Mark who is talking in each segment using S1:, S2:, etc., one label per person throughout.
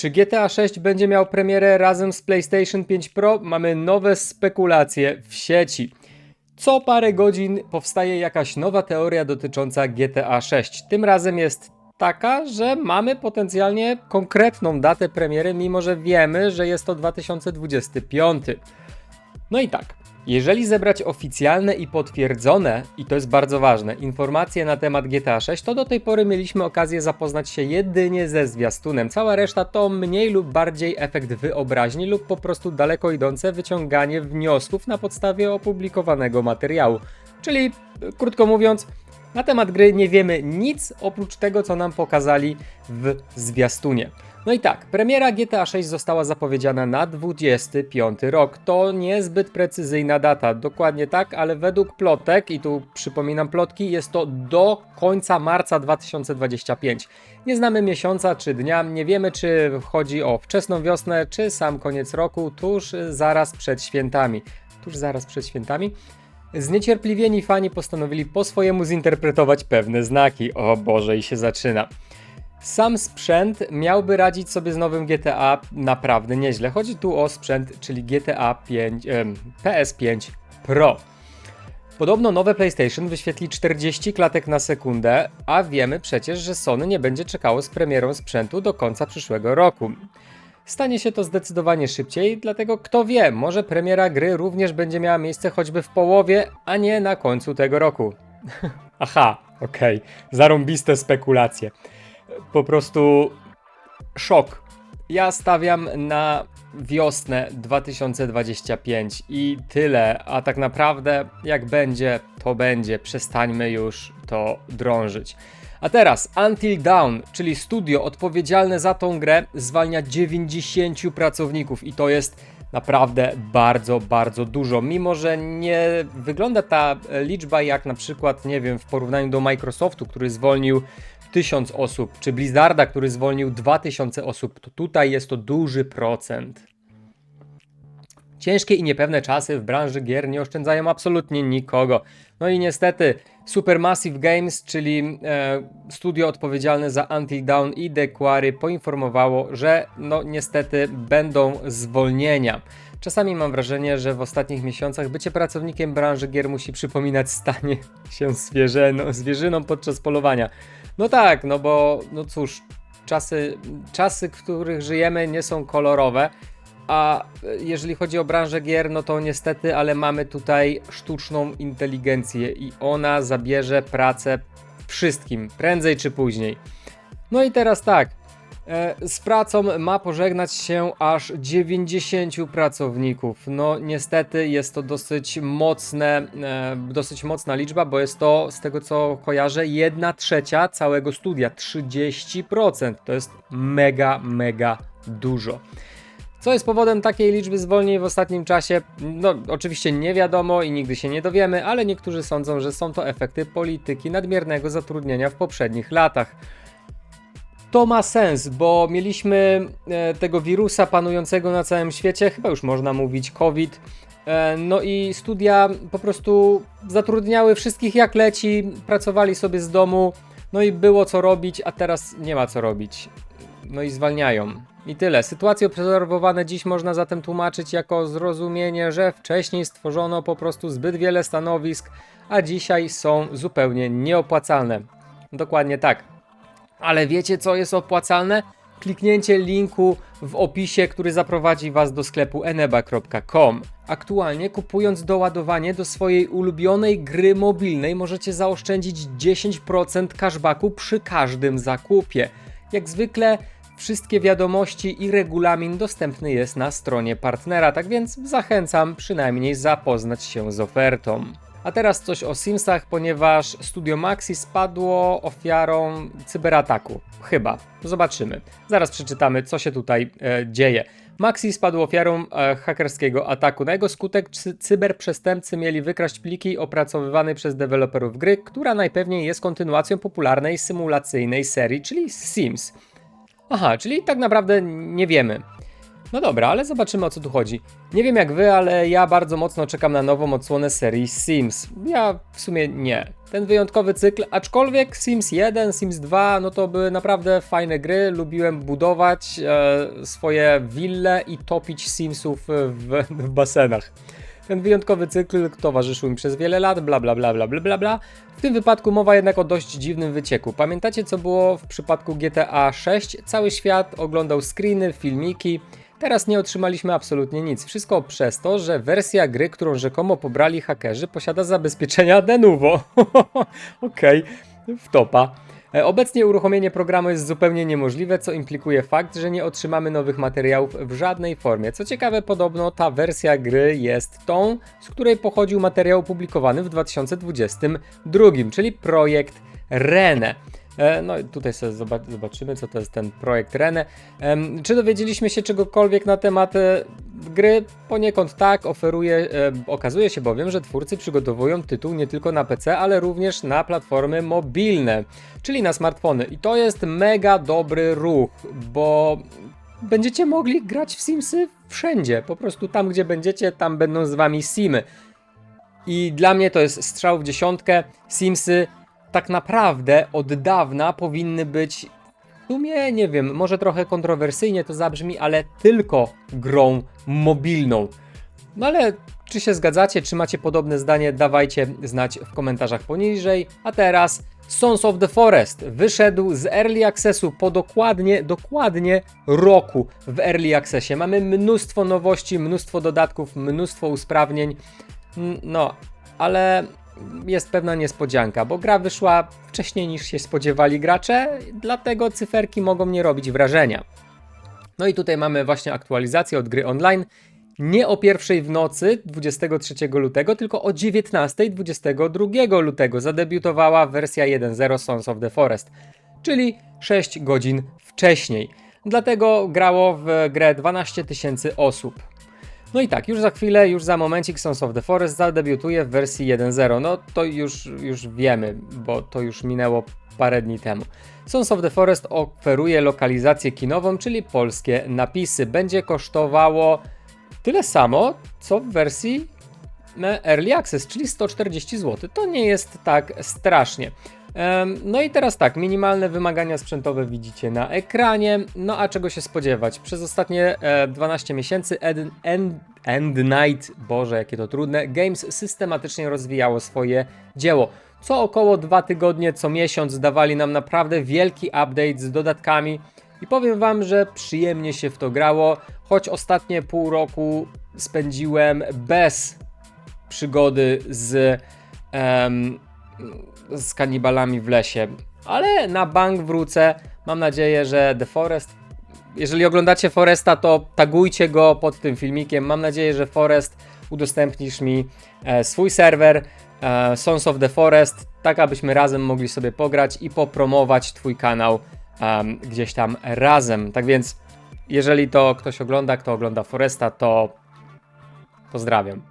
S1: Czy GTA 6 będzie miał premierę razem z PlayStation 5 Pro? Mamy nowe spekulacje w sieci. Co parę godzin powstaje jakaś nowa teoria dotycząca GTA 6. Tym razem jest taka, że mamy potencjalnie konkretną datę premiery, mimo że wiemy, że jest to 2025. No i tak, jeżeli zebrać oficjalne i potwierdzone, i to jest bardzo ważne, informacje na temat GTA 6, to do tej pory mieliśmy okazję zapoznać się jedynie ze zwiastunem. Cała reszta to mniej lub bardziej efekt wyobraźni lub po prostu daleko idące wyciąganie wniosków na podstawie opublikowanego materiału. Czyli, krótko mówiąc, na temat gry nie wiemy nic oprócz tego, co nam pokazali w zwiastunie. No i tak, premiera GTA 6 została zapowiedziana na 25 rok. To niezbyt precyzyjna data, dokładnie tak, ale według plotek, i tu przypominam plotki, jest to do końca marca 2025. Nie znamy miesiąca czy dnia, nie wiemy czy chodzi o wczesną wiosnę, czy sam koniec roku, tuż zaraz przed świętami. Tuż zaraz przed świętami? Zniecierpliwieni fani postanowili po swojemu zinterpretować pewne znaki. O Boże, i się zaczyna. Sam sprzęt miałby radzić sobie z nowym GTA naprawdę nieźle. Chodzi tu o sprzęt, czyli GTA 5, em, PS5 Pro. Podobno nowe PlayStation wyświetli 40 klatek na sekundę, a wiemy przecież, że Sony nie będzie czekało z premierą sprzętu do końca przyszłego roku. Stanie się to zdecydowanie szybciej, dlatego kto wie, może premiera gry również będzie miała miejsce choćby w połowie, a nie na końcu tego roku. Aha, okej, zarąbiste spekulacje. Po prostu szok. Ja stawiam na wiosnę 2025 i tyle, a tak naprawdę jak będzie, to będzie. Przestańmy już to drążyć. A teraz Until Dawn, czyli studio odpowiedzialne za tą grę, zwalnia 90 pracowników i to jest naprawdę bardzo, bardzo dużo. Mimo, że nie wygląda ta liczba jak na przykład, nie wiem, w porównaniu do Microsoftu, który zwolnił 1000 osób, czy Blizzarda, który zwolnił 2000 osób, to tutaj jest to duży procent. Ciężkie i niepewne czasy w branży gier nie oszczędzają absolutnie nikogo. No i niestety Supermassive Games, czyli e, studio odpowiedzialne za Until Dawn i The Quarry poinformowało, że no niestety będą zwolnienia. Czasami mam wrażenie, że w ostatnich miesiącach bycie pracownikiem branży gier musi przypominać stanie się zwierzyną, zwierzyną podczas polowania. No tak, no bo no cóż, czasy, czasy, w których żyjemy nie są kolorowe. A jeżeli chodzi o branżę gier, no to niestety, ale mamy tutaj sztuczną inteligencję i ona zabierze pracę wszystkim, prędzej czy później. No i teraz tak. e, Z pracą ma pożegnać się aż 90 pracowników. No niestety jest to dosyć mocne, e, dosyć mocna liczba, bo jest to z tego co kojarzę 1 trzecia całego studia, 30%. To jest mega, mega dużo. Co jest powodem takiej liczby zwolnień w ostatnim czasie? No, oczywiście nie wiadomo i nigdy się nie dowiemy, ale niektórzy sądzą, że są to efekty polityki nadmiernego zatrudnienia w poprzednich latach. To ma sens, bo mieliśmy e, tego wirusa panującego na całym świecie, chyba już można mówić COVID. E, no i studia po prostu zatrudniały wszystkich jak leci, pracowali sobie z domu, no i było co robić, a teraz nie ma co robić. No i zwalniają. I tyle. Sytuacje obserwowane dziś można zatem tłumaczyć jako zrozumienie, że wcześniej stworzono po prostu zbyt wiele stanowisk, a dzisiaj są zupełnie nieopłacalne. Dokładnie tak. Ale wiecie co jest opłacalne? Kliknięcie linku w opisie, który zaprowadzi Was do sklepu eneba.com. Aktualnie kupując doładowanie do swojej ulubionej gry mobilnej możecie zaoszczędzić 10% cashbacku przy każdym zakupie. Jak zwykle wszystkie wiadomości i regulamin dostępny jest na stronie partnera, tak więc zachęcam przynajmniej zapoznać się z ofertą. A teraz coś o Simsach, ponieważ Studio Maxi spadło ofiarą cyberataku. Chyba. Zobaczymy. Zaraz przeczytamy, co się tutaj e, dzieje. Maxi spadł ofiarą e, hakerskiego ataku. Na jego skutek cy- cyberprzestępcy mieli wykraść pliki opracowywane przez deweloperów gry, która najpewniej jest kontynuacją popularnej symulacyjnej serii, czyli Sims. Aha, czyli tak naprawdę nie wiemy. No dobra, ale zobaczymy o co tu chodzi. Nie wiem jak wy, ale ja bardzo mocno czekam na nową odsłonę serii Sims. Ja w sumie nie. Ten wyjątkowy cykl, aczkolwiek Sims 1, Sims 2, no to były naprawdę fajne gry. Lubiłem budować e, swoje wille i topić Simsów w, w basenach. Ten wyjątkowy cykl towarzyszył mi przez wiele lat, bla bla bla bla bla bla. W tym wypadku mowa jednak o dość dziwnym wycieku. Pamiętacie co było w przypadku GTA 6? Cały świat oglądał screeny, filmiki. Teraz nie otrzymaliśmy absolutnie nic. Wszystko przez to, że wersja gry, którą rzekomo pobrali hakerzy, posiada zabezpieczenia Denuvo. Okej, w topa. E, Obecnie uruchomienie programu jest zupełnie niemożliwe, co implikuje fakt, że nie otrzymamy nowych materiałów w żadnej formie. Co ciekawe, podobno ta wersja gry jest tą, z której pochodził materiał opublikowany w 2022, czyli projekt Rene. E, No i tutaj sobie zobac- zobaczymy, co to jest ten projekt Rene. Czy dowiedzieliśmy się czegokolwiek na temat e, gry? Poniekąd tak, oferuje, e, okazuje się bowiem, że twórcy przygotowują tytuł nie tylko na PC, ale również na platformy mobilne, czyli na smartfony. I to jest mega dobry ruch, bo będziecie mogli grać w Simsy wszędzie. Po prostu tam, gdzie będziecie, tam będą z wami Simy. I dla mnie to jest strzał w dziesiątkę. Simsy tak naprawdę od dawna powinny być w sumie, nie wiem, może trochę kontrowersyjnie to zabrzmi, ale tylko grą mobilną. No ale czy się zgadzacie, czy macie podobne zdanie, dawajcie znać w komentarzach poniżej. A teraz Sons of the Forest wyszedł z Early Accessu po dokładnie, dokładnie roku w Early Accessie. Mamy mnóstwo nowości, mnóstwo dodatków, mnóstwo usprawnień. No, ale jest pewna niespodzianka, bo gra wyszła wcześniej niż się spodziewali gracze, dlatego cyferki mogą nie robić wrażenia. No i tutaj mamy właśnie aktualizację od gry online. Nie o pierwszej w nocy 23 lutego, tylko o 19 22 lutego zadebiutowała wersja 1.0 Sons of the Forest, czyli 6 godzin wcześniej. Dlatego grało w grę 12 tysięcy osób. No i tak, już za chwilę, już za momencik Sons of the Forest zadebiutuje w wersji 1.0. No to już, już wiemy, bo to już minęło parę dni temu. Sons of the Forest oferuje lokalizację kinową, czyli polskie napisy. Będzie kosztowało tyle samo, co w wersji Early Access, czyli 140 zł. To nie jest tak strasznie. No i teraz tak, minimalne wymagania sprzętowe widzicie na ekranie. No a czego się spodziewać? Przez ostatnie e, 12 miesięcy End, End, End Night, Boże jakie to trudne, Games systematycznie rozwijało swoje dzieło. Co około dwa tygodnie, co miesiąc dawali nam naprawdę wielki update z dodatkami. I powiem wam, że przyjemnie się w to grało, choć ostatnie pół roku spędziłem bez przygody z, em, z kanibalami w lesie. Ale na bank wrócę. Mam nadzieję, że The Forest. Jeżeli oglądacie Foresta, to tagujcie go pod tym filmikiem. Mam nadzieję, że Forest udostępnisz mi e, swój serwer e, Sons of the Forest, tak abyśmy razem mogli sobie pograć i popromować Twój kanał em, gdzieś tam razem. Tak więc, jeżeli to ktoś ogląda, kto ogląda Foresta, to pozdrawiam.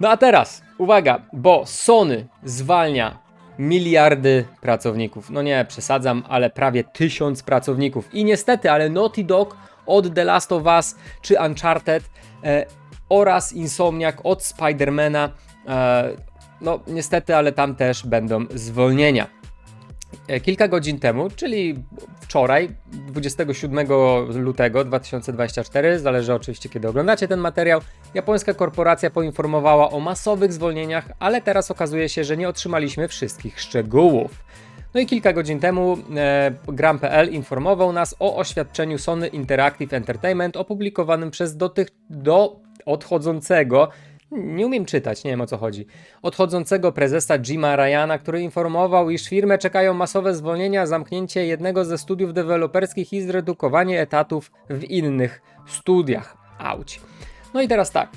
S1: No a teraz, uwaga, bo Sony zwalnia miliardy pracowników. No nie, przesadzam, ale prawie tysiąc pracowników. I niestety, ale Naughty Dog od The Last of Us czy Uncharted e, oraz Insomniac od Spidermana, e, no niestety, ale tam też będą zwolnienia. E, Kilka godzin temu, czyli wczoraj, 27 lutego 2024, zależy oczywiście kiedy oglądacie ten materiał, japońska korporacja poinformowała o masowych zwolnieniach, ale teraz okazuje się, że nie otrzymaliśmy wszystkich szczegółów. No i kilka godzin temu e, Gram.pl informował nas o oświadczeniu Sony Interactive Entertainment opublikowanym przez dotych, do odchodzącego nie umiem czytać, nie wiem o co chodzi. Odchodzącego prezesa Jima Ryana, który informował, iż firmę czekają masowe zwolnienia, zamknięcie jednego ze studiów deweloperskich i zredukowanie etatów w innych studiach. Auć. No i teraz tak.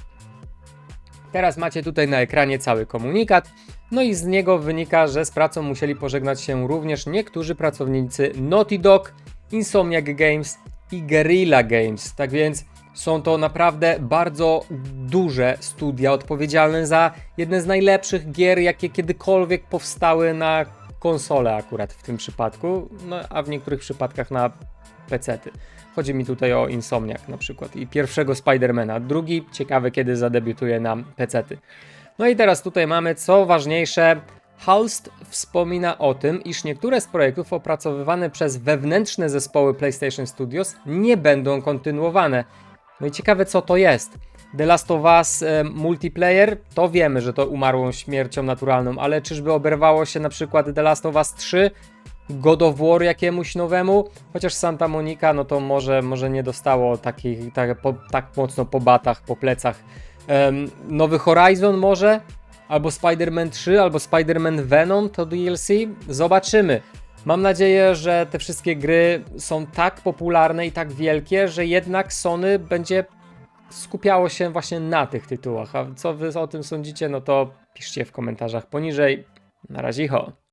S1: Teraz macie tutaj na ekranie cały komunikat. No i z niego wynika, że z pracą musieli pożegnać się również niektórzy pracownicy Naughty Dog, Insomniac Games i Guerrilla Games. Tak więc są to naprawdę bardzo duże studia odpowiedzialne za jedne z najlepszych gier, jakie kiedykolwiek powstały na konsole akurat w tym przypadku, no a w niektórych przypadkach na pecety. Chodzi mi tutaj o Insomniac na przykład i pierwszego Spidermana. Drugi, ciekawy kiedy zadebiutuje na PC-ty. No i teraz tutaj mamy, co ważniejsze, Halst wspomina o tym, iż niektóre z projektów opracowywane przez wewnętrzne zespoły PlayStation Studios nie będą kontynuowane. No i ciekawe, co to jest. The Last of Us e, multiplayer, to wiemy, że to umarłą śmiercią naturalną, ale czyżby oberwało się na przykład The Last of Us 3, God of War jakiemuś nowemu, chociaż Santa Monica, no to może, może nie dostało takich, tak, po, tak mocno po batach, po plecach. Em, nowy Horizon może, albo Spider-Man 3, albo Spider-Man Venom to DLC, zobaczymy. Mam nadzieję, że te wszystkie gry są tak popularne i tak wielkie, że jednak Sony będzie skupiało się właśnie na tych tytułach. A co wy o tym sądzicie, no to piszcie w komentarzach poniżej. Na razie, ho.